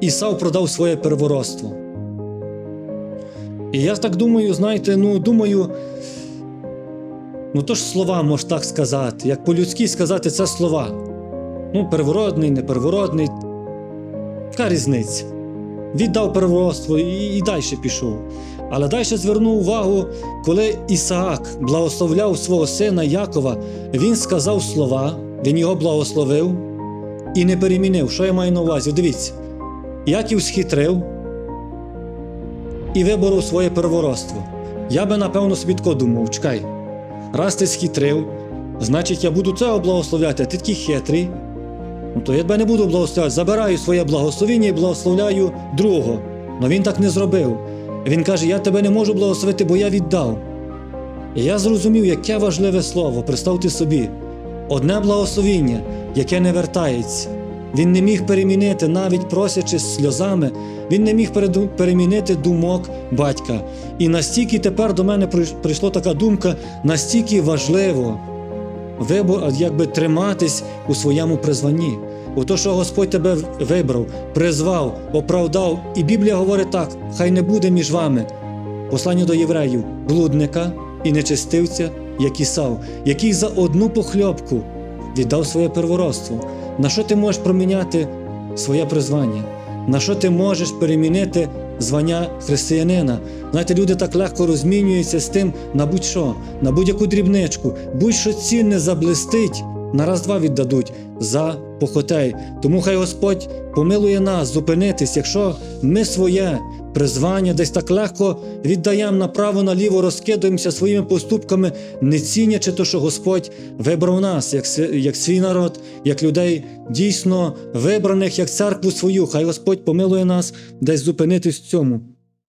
Ісав продав своє первородство. І я так думаю, знаєте, ну думаю, ну то ж слова можна так сказати, як по-людськи сказати це слова. Ну, первородний, не первородний. Яка різниця? Віддав первородство і, і далі пішов. Але далі звернув увагу, коли Ісаак благословляв свого сина Якова, він сказав слова, він його благословив і не перемінив. Що я маю на увазі? Дивіться, Яків схитрив і виборов своє первородство. Я би, напевно, собі тако думав, чекай, раз ти схитрив, значить я буду цього благословляти, а ти такий хитрий. Ну то я тебе не буду благословляти, забираю своє благословіння і благословляю другого. Но він так не зробив. Він каже: Я тебе не можу благословити, бо я віддав. І я зрозумів, яке важливе слово, представте собі, одне благословіння, яке не вертається. Він не міг перемінити, навіть просячи сльозами, він не міг перемінити думок батька. І настільки тепер до мене прийшла така думка, настільки важливо якби триматись у своєму призванні. У то, що Господь тебе вибрав, призвав, оправдав. І Біблія говорить так: хай не буде між вами послання до євреїв, блудника і нечистивця, як Ісав, який за одну похльопку віддав своє первородство. На що ти можеш проміняти своє призвання? На що ти можеш перемінити звання християнина? Знаєте, люди так легко розмінюються з тим на будь-що, на будь-яку дрібничку, будь-що цінне заблистить, на раз-два віддадуть за похотей. Тому хай Господь помилує нас зупинитись, якщо ми своє призвання десь так легко віддаємо направо-наліво, розкидаємося своїми поступками, не цінячи то, що Господь вибрав нас, як, як свій народ, як людей дійсно вибраних, як церкву свою. Хай Господь помилує нас десь зупинитись в цьому.